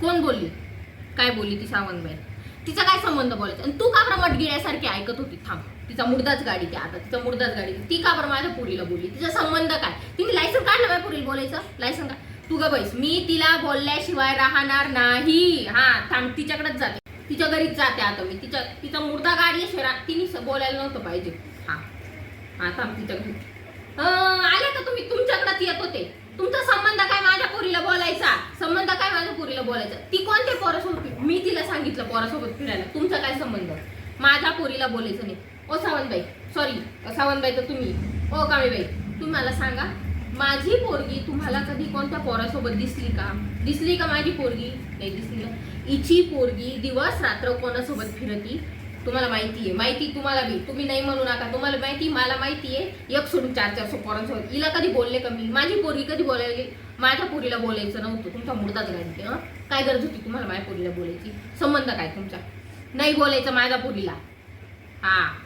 कोण बोलली? काय बोलली ती सावंतबाई तिचा काय संबंध बोलायचा? आणि तू का बरं मटगिळ्यासारखी ऐकत होती? थांब. तिचा मुर्दाच गाडी त्या आता. तिचा मुर्दाच गाडी ती का बरं माझ्या पुरीला बोलली? तिचा संबंध काय? तिने लायसन काढलं माझ्या पुरीला बोलायचं? लायसन का तू ग बैस मी तिला बोलल्याशिवाय राहणार नाही. हा थांब. तिच्याकडेच जाते. तिच्या घरीच जाते आता मी. तिच्या तिचा मुर्दा गाडी आहे शहरात तिने बोलायला नव्हतं पाहिजे. हा. हा थांब. तिच्या घरी. आले का तुम्ही? तुमच्याकडेच येत होते. तुमचा संबंध काय माझ्या पुरीला बोलायचा. संबंध काय माझ्या पोरीला बोलायचा? ती कोणत्या पोरासोबत मी तिला सांगितलं पोरासोबत फिरायला. तुमचा काय संबंध? माझ्या पोरीला बोलायचं नाही. ओ सावंतबाई सॉरी सावंतबाई तर तुम्ही. ओ कामेबाई तुम्ही मला सांगा माझी पोरगी तुम्हाला कधी कोणत्या पोरासोबत दिसली का? दिसली का माझी पोरगी? नाही दिसली का हिची पोरगी दिवस रात्र कोणासोबत फिरती? तुम्हाला माहिती आहे. माहिती तुम्हाला बी. तुम्ही नाही म्हणू नका. तुम्हाला माहिती मला माहिती आहे. एक सोडून चार चार पोरांसोबत हिला कधी बोलले का मी? माझी पोरगी कधी बोलायली? माझ्या पोरीला बोलायचं नव्हतं. तुमचा मुर्दाच घालते हां? काय गरज होती तुम्हाला माझ्या पोरीला बोलायची? संबंध काय तुमचा? नाही बोलायचं माझ्या पोरीला. हां.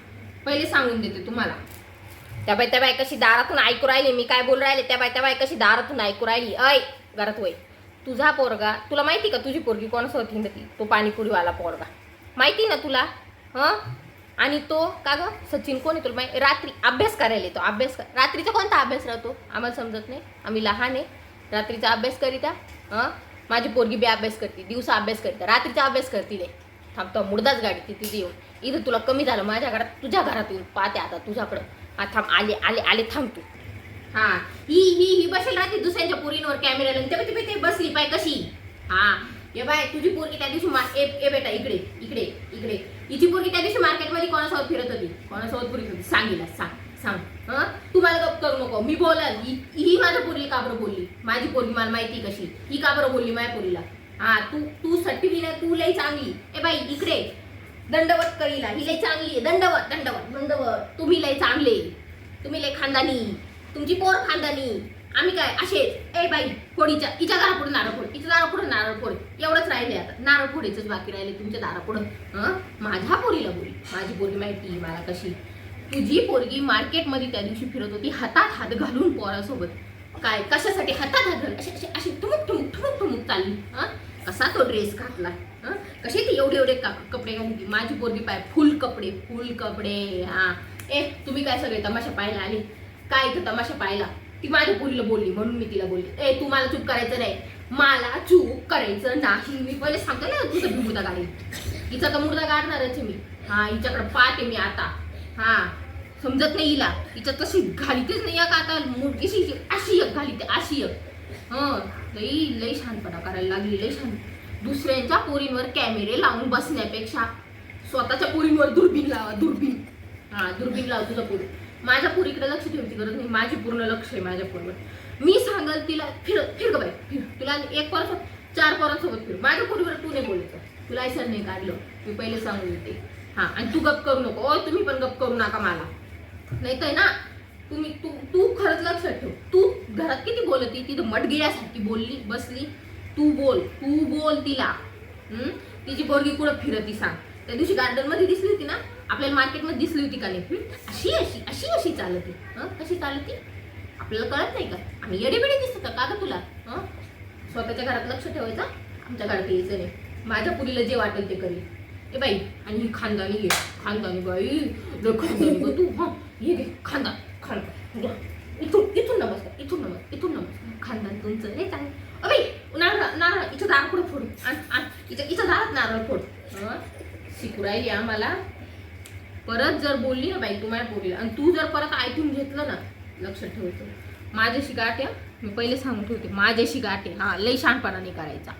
पहिले सांगून देते तुम्हाला. त्या बाई त्या बाय कशी दारातून ऐकू राहिली. मी काय बोलू राहिले? त्या बाई त्या बाय कशी दारातून ऐकू राहिली? ऐ घरात वय. तुझा पोरगा तुला माहिती का तुझी पोरगी कोणासोबत हिंडती? तो पाणीपुरीवाला पोरगा. माहिती ना तुला? हं? आणि तो का ग? सचिन कोण येतो तुला माहिती? रात्री अभ्यास करायला येतो अभ्यास कर. रात्रीचा कोणता अभ्यास राहतो? आम्हाला समजत नाही. आम्ही लहान आहे. रात्रीचा अभ्यास करीता हं? माझी पोरगी बी अभ्यास करते दिवसा अभ्यास करते. रात्रीचा अभ्यास करते रे. थांबतो मुर्दाच गाडी ती तिथे येऊन. इथं तुला कमी झालं माझ्या घरात तुझ्या घरात येऊन. पाहते आता तुझ्याकडं. हा थांब आले आले आले थांब तू. हां ही ही ही बसेल राहते दुसऱ्यांच्या पोरींवर कॅमेरा लावून ते ते- ते बसली पाय कशी? हां ये बाय तुझी पोरगी त्या दिवशी मा- ए बेटा इकडे इकडे इकडे. हिची पोरगी त्या दिवशी मार्केटमध्ये कोणासोबत फिरत होती? कोणासोबत फिरत होती? सांगितलं सांग सांग. हं? तू मला गप करू नको. मी बोलाल. ही ही माझ्या पोरीला का बरं बोलली? माझी पोरगी मला माहिती कशी. ही का बरं बोलली माझ्या पोरीला? हा तू तू सट्टी तू लई चांगली. ए बाई इकडे. दंडवत करीला. ही लई चांगली आहे. दंडवत दंडवत दंडवत. तुम्ही लई चांगले. तुम्ही लई खानदानी. तुमची पोर खानदानी. आम्ही काय असेच. ए बाई फोडीच्या हिच्या दारापुढे नारळ फोड हिच्या दारापुढे नारळ फोड. एवढंच राहिले आता. नारळ फोडीचंच बाकी राहिले तुमच्या दारापुढं. हं? माझ्या पोरीला बोली. माझी पोरगी माहिती मला कशी. तुझी पोरगी मार्केटमध्ये त्या दिवशी फिरत होती हातात हात घालून पोरासोबत. काय कशासाठी हातात हात घालून? अशी अशी अशी ठुमुक ठुमुक ठुमुक ठुमुक चालली. हं? कसा तो ड्रेस घातला? हं? कसे ते एवढे एवढे का- कपडे घालली माझी पोरगी पाय फुल कपडे फुल कपडे. हा. ए तुम्ही काय सगळे तमाशा पाहायला आले? काय इथं तमाशा पाहायला? ती माझ्या पोरीला बोलली म्हणून मी तिला बोलली. ए तू मला चूप करायचं नाही. मला चूप करायचं नाही. मी पहिले सांगतो ना तुझं मुर्दा गाडी. हिचा तर मुर्दा गाडणारच मी. हा हिच्याकडे पाहते मी आता. हा समजत नाही हिला. हिच्या तशी घालीतच नाही का आता मुडकीशी अशी एक घालीते अशी एक. हं लई लई शानपणा करायला लागली लई शान दुसऱ्यांच्या पोरींवर कॅमेरे लावून बसण्यापेक्षा स्वतःच्या पोरींवर दुर्बीन लावा दुर्बीन हा दुर्बीन लाव तुझं पोरी. माझ्या पोरीकडे लक्ष ठेवची गरज नाही. माझी पूर्ण लक्ष आहे माझ्या पोरीवर. मी सांगल तिला फिर फिर ग बाई फिर. तुला एक परत चार पोरांसोबत फिर. माझ्या पोरीवर तू नाही बोलायचं तुला ऐसा नाही काढलं. मी पहिले सांगून देते. हा आणि तू गप करू नको. ओ तुम्ही पण गप करू नका मला. नाही तर ना तुम्ही तू तू खरंच लक्षात ठेव. तू घरात किती बोलती? तिथं मटगिऱ्यासाठी बोलली बसली. तू बोल तू बोल तिला. तिची पोरगी कुठं फिरती सांग. त्या दिवशी गार्डनमध्ये दिसली होती ना आपल्याला मार्केटमध्ये दिसली होती का नाही? अशी अशी अशी अशी चालती. हं? कशी चालती? आपल्याला कळत नाही का? आम्ही येडेबिडे दिसत का का तुला? हं? स्वतःच्या घरात लक्ष ठेवायचं आमच्या घरात यायचं नाही. माझ्या पुरीला जे वाटेल ते करेल ए बाई आणि ही खानदानी घे खानदानी बाई खानदानी ग तू. हां? हे घे खानदान खानदान इथून इथून नमस्कार इथून नमस्कार इथून नमस्कार. खानदान तुमचं नाही चांगलं. अबे नारळ नारळ इथं दार पुढे फोड. आण आण इथं इथं दारात नारळ फोड. हं? आम्हाला परत जर बोलली ना बाई तू माझ्या पोरीला आणि तू जर परत ऐकून घेतलं ना लक्षात ठेवतो माझ्याशी गाठ आहे मी पहिले सांगून ठेवते माझ्याशी गाठ आहे लई शहाणपणा नाही करायचा.